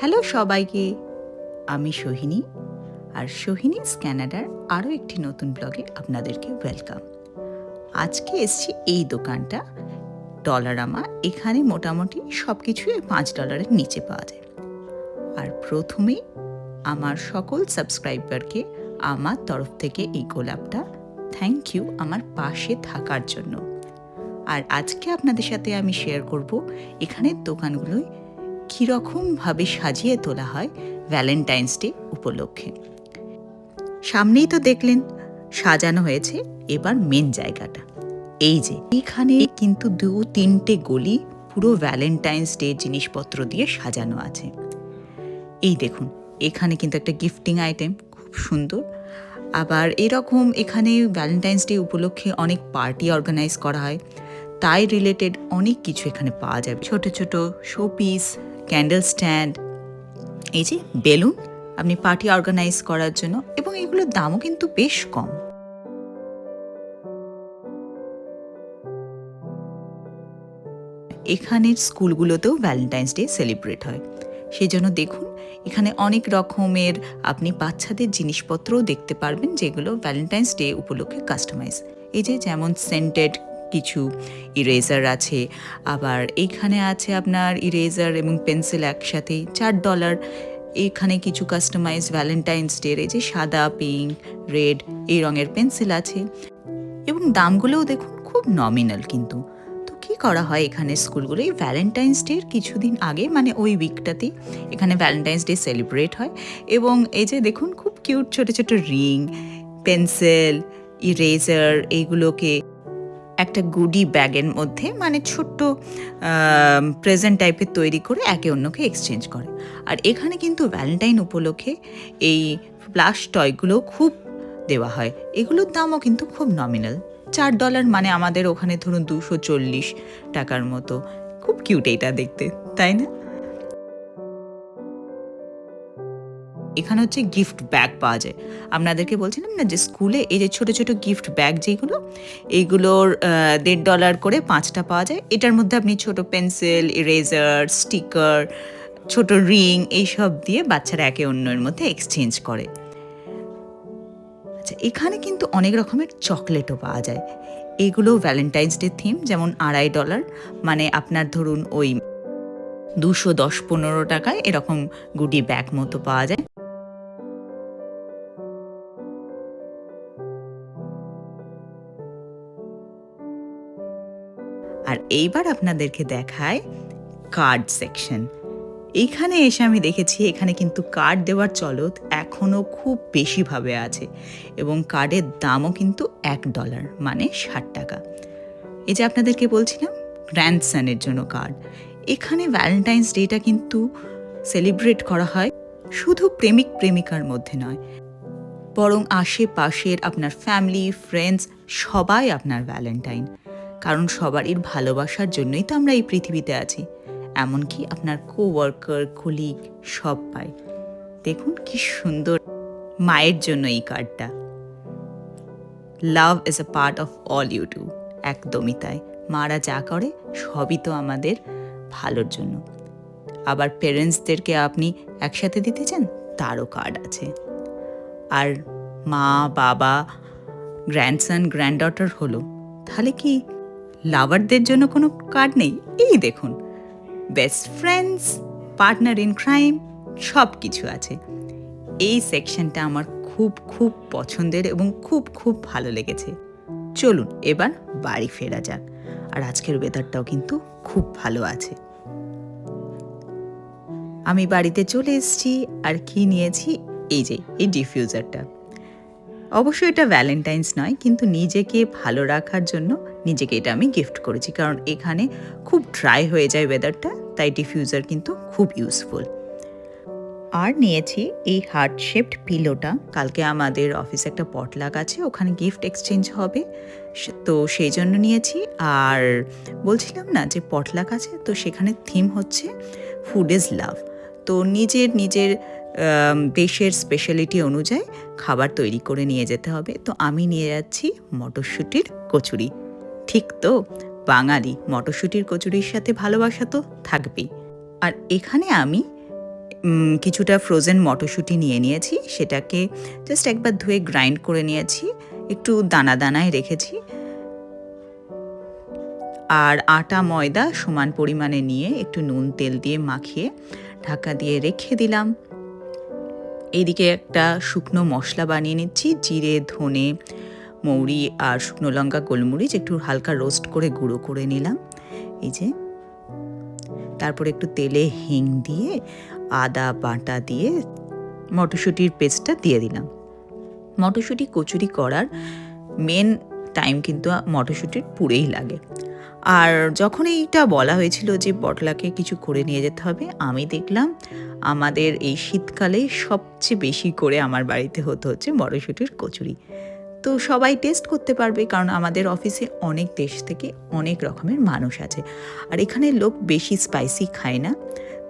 Hello সবাইকে, আমি সোহিনী আর সোহিনী স্ক্যানাডার আরও একটি নতুন ব্লগে আপনাদেরকে ওয়েলকাম আজকে এসছি এই দোকানটা, ডলারামা, এখানে মোটামুটি সব কিছুই পাঁচ ডলারের নিচে পাওয়া যায়। আর প্রথমেই আমার সকল সাবস্ক্রাইবারকে আমার তরফ থেকে এই গোলাপটা থ্যাংক ইউ আমার পাশে থাকার জন্য। আর আজকে আপনাদের সাথে আমি শেয়ার করব এখানের দোকানগুলোয় কীরকমভাবে সাজিয়ে তোলা হয় ভ্যালেন্টাইন্স ডে উপলক্ষে? সামনেই তো দেখলেন, সাজানো হয়েছে এবার মেন জায়গাটা। এই যে এখানে কিন্তু দু, তিনটে গলি পুরো ভ্যালেন্টাইন্স ডে জিনিসপত্র দিয়ে সাজানো আছে। এই দেখুন, এখানে কিন্তু একটা গিফটিং আইটেম খুব সুন্দর। আবার এরকম এখানে ভ্যালেন্টাইন্স ডে উপলক্ষে অনেক পার্টি অর্গানাইজ করা হয়। তাই রিলেটেড অনেক কিছু এখানে পাওয়া যাবে। ছোট ছোট শোপিস ক্যান্ডেল স্ট্যান্ড এই যে বেলুন আপনি পার্টি অর্গানাইজ করার জন্য এবং এগুলোর দামও কিন্তু বেশ কম। এখানের স্কুলগুলোতেও ভ্যালেন্টাইন্স ডে সেলিব্রেট হয়। সেই জন্য দেখুন, এখানে অনেক রকমের আপনি বাচ্চাদের জিনিসপত্রও দেখতে পারবেন যেগুলো ভ্যালেন্টাইন্স ডে উপলক্ষে কাস্টমাইজ এই যে যেমন সেন্টেড কিছু ইরেজার আছে। আবার এইখানে আছে আপনার ইরেজার এবং পেন্সিল একসাথে চার ডলার এখানে কিছু কাস্টমাইজ ভ্যালেন্টাইন্স ডের এই যে সাদা পিঙ্ক রেড এই রঙের পেন্সিল আছে। এবং দামগুলোও দেখুন খুব নমিনাল কিন্তু। তো কি করা হয় এখানে স্কুলগুলো? এই ভ্যালেন্টাইন্স ডের কিছুদিন আগে মানে ওই উইকটাতে এখানে ভ্যালেন্টাইন্স ডে সেলিব্রেট হয়। এবং এই যে দেখুন খুব কিউট ছোট ছোট রিং পেন্সিল ইরেজার এইগুলোকে একটা গুডি ব্যাগের মধ্যে মানে ছোট্ট প্রেজেন্ট টাইপের তৈরি করে একে অন্যকে এক্সচেঞ্জ করে। আর এখানে কিন্তু ভ্যালেন্টাইন উপলক্ষে এই প্লাস টয়গুলো খুব দেওয়া হয়। এগুলোর দামও কিন্তু খুব নমিনাল চার ডলার মানে আমাদের ওখানে ধরুন দুশো চল্লিশ টাকার মতো। খুব কিউট এইটা দেখতে, তাই না? এখানে হচ্ছে গিফট ব্যাগ পাওয়া যায়। আপনাদেরকে বলছিলাম না যে স্কুলে এই যে ছোট ছোট গিফট ব্যাগ যেগুলো, এইগুলোর দেড় ডলার করে পাঁচটা পাওয়া যায়। এটার মধ্যে আপনি ছোট পেন্সিল ইরেজার স্টিকার ছোট রিং এইসব দিয়ে বাচ্চারা একে অন্যের মধ্যে এক্সচেঞ্জ করে। আচ্ছা এখানে কিন্তু অনেক রকমের চকলেটও পাওয়া যায়। এগুলো ভ্যালেন্টাইন্স ডে থিম যেমন আড়াই ডলার মানে আপনার ধরুন ওই দুশো দশ পনেরো টাকায় এরকম গুডি ব্যাগ মতো পাওয়া যায়। এইবার আপনাদেরকে দেখায় কার্ড সেকশন এইখানে এসে আমি দেখেছি, এখানে কিন্তু কার্ড দেওয়ার চলত এখনও খুব বেশিভাবে আছে এবং কার্ডের দামও কিন্তু এক ডলার মানে ষাট টাকা। এই যে আপনাদেরকে বলছিলাম গ্র্যান্ডসনের জন্য কার্ড এখানে ভ্যালেন্টাইন্স ডেটা কিন্তু সেলিব্রেট করা হয় শুধু প্রেমিক প্রেমিকার মধ্যে নয়, বরং আশেপাশের আপনার ফ্যামিলি ফ্রেন্ডস সবাই আপনার ভ্যালেন্টাইন কারণ সবারই ভালোবাসার জন্যই তো আমরা এই পৃথিবীতে আছি। এমনকি আপনার কো ওয়ার্কার কলিগ সব পায় দেখুন কি সুন্দর মায়ের জন্য এই কার্ডটা love is a part of all you do একদমই তাই। মারা যা করে সবই তো আমাদের ভালোর জন্য। আবার পেরেন্টসদেরকে আপনি একসাথে দিতে চান, তারও কার্ড আছে। আর মা, বাবা গ্র্যান্ডসন গ্র্যান্ডডটার হলো, তাহলে কি লাভারদের জন্য কোনো কার্ড নেই, এই দেখুন। Best friends partner in crime সব কিছু আছে। এই সেকশনটা আমার খুব খুব পছন্দের এবং খুব খুব ভালো লেগেছে। চলুন, এবার বাড়ি ফেরা যাক। আর আজকের ওয়েদারটাও কিন্তু খুব ভালো আছে। আমি বাড়িতে চলে এসেছি, আর কি নিয়েছি? এই যে, এই ডিফিউজারটা অবশ্যই এটা ভ্যালেন্টাইন্স নয়, কিন্তু নিজেকে ভালো রাখার জন্য নিজেকে এটা আমি গিফট করেছি। কারণ এখানে খুব ড্রাই হয়ে যায় ওয়েদারটা তাই ডিফিউজার কিন্তু খুব ইউজফুল আর নিয়েছি এই হার্ট শেপড পিলোটা কালকে আমাদের অফিসে একটা পটলাক আছে, ওখানে গিফট এক্সচেঞ্জ হবে। তো সেই জন্য নিয়েছি। আর বলছিলাম না যে পটলাক আছে, তো সেখানে থিম হচ্ছে ফুড ইজ লাভ তো নিজের নিজের দেশের স্পেশালিটি অনুযায়ী খাবার তৈরি করে নিয়ে যেতে হবে। তো আমি নিয়ে যাচ্ছি মটরশুঁটির কচুরি। ঠিক তো? বাঙালি, মটরশুঁটির কচুরির সাথে ভালোবাসা তো থাকবেই। আর এখানে আমি কিছুটা ফ্রোজেন মটরশুঁটি নিয়ে নিয়েছি। সেটাকে জাস্ট একবার ধুয়ে গ্রাইন্ড করে নিয়েছি। একটু দানা দানায় রেখেছি। আর আটা, ময়দা সমান পরিমাণে নিয়ে একটু নুন, তেল দিয়ে মাখিয়ে ঢাকা দিয়ে রেখে দিলাম। এইদিকে একটা শুকনো মশলা বানিয়ে নিচ্ছি, জিরে, ধনে, মৌরি আর শুকনো লঙ্কা, গোলমরিচ, একটু হালকা রোস্ট করে গুঁড়ো করে নিলাম। এই যে। তারপরে একটু তেলে হিং দিয়ে আদা বাটা দিয়ে মটরশুঁটির পেস্টটা দিয়ে দিলাম। মটরশুঁটি কচুরি করার মেন টাইম কিন্তু মটরশুঁটির পুরেই লাগে। আর যখন এইটা বলা হয়েছিল যে বটলাকে কিছু করে নিয়ে যেতে হবে, আমি দেখলাম আমাদের এই শীতকালে সবচেয়ে বেশি করে আমার বাড়িতে হতে হচ্ছে মটরশুঁটির কচুরি। তো সবাই টেস্ট করতে পারবে, কারণ আমাদের অফিসে অনেক দেশ থেকে অনেক রকমের মানুষ আছে। আর এখানে লোক বেশি স্পাইসি খায় না।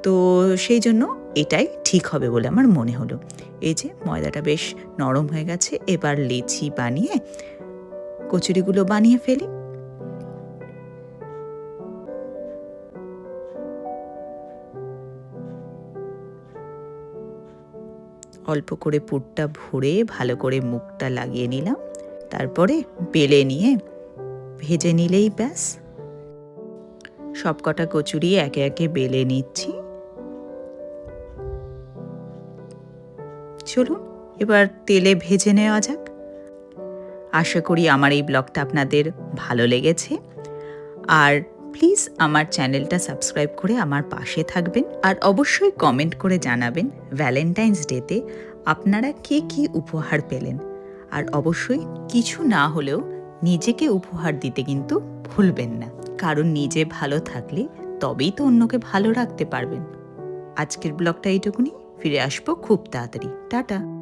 তো সেই জন্য এটাই ঠিক হবে বলে আমার মনে হলো। এই যে ময়দাটা বেশ নরম হয়ে গেছে, এবার লেচি বানিয়ে কচুরিগুলো বানিয়ে ফেলি। অল্প করে পুরটা ভরে ভালো করে মুখটা লাগিয়ে নিলাম। তারপরে বেলে নিয়ে ভেজে নিলেই ব্যাস। সবকটা কচুরি একে একে বেলে নিচ্ছি। চলুন, এবার তেলে ভেজে নেওয়া যাক। আশা করি আমার এই ব্লগটা আপনাদের ভালো লেগেছে। আর প্লিজ আমার চ্যানেলটা সাবস্ক্রাইব করে আমার পাশে থাকবেন আর অবশ্যই কমেন্ট করে জানাবেন ভ্যালেন্টাইন্স ডেতে আপনারা কে কি উপহার পেলেন। আর অবশ্যই কিছু না হলেও নিজেকে উপহার দিতে কিন্তু ভুলবেন না। কারণ নিজে ভালো থাকলে তবেই তো অন্যকে ভালো রাখতে পারবেন। আজকের ব্লগটা এইটুকুনি। ফিরে আসব খুব তাড়াতাড়ি। টাটা।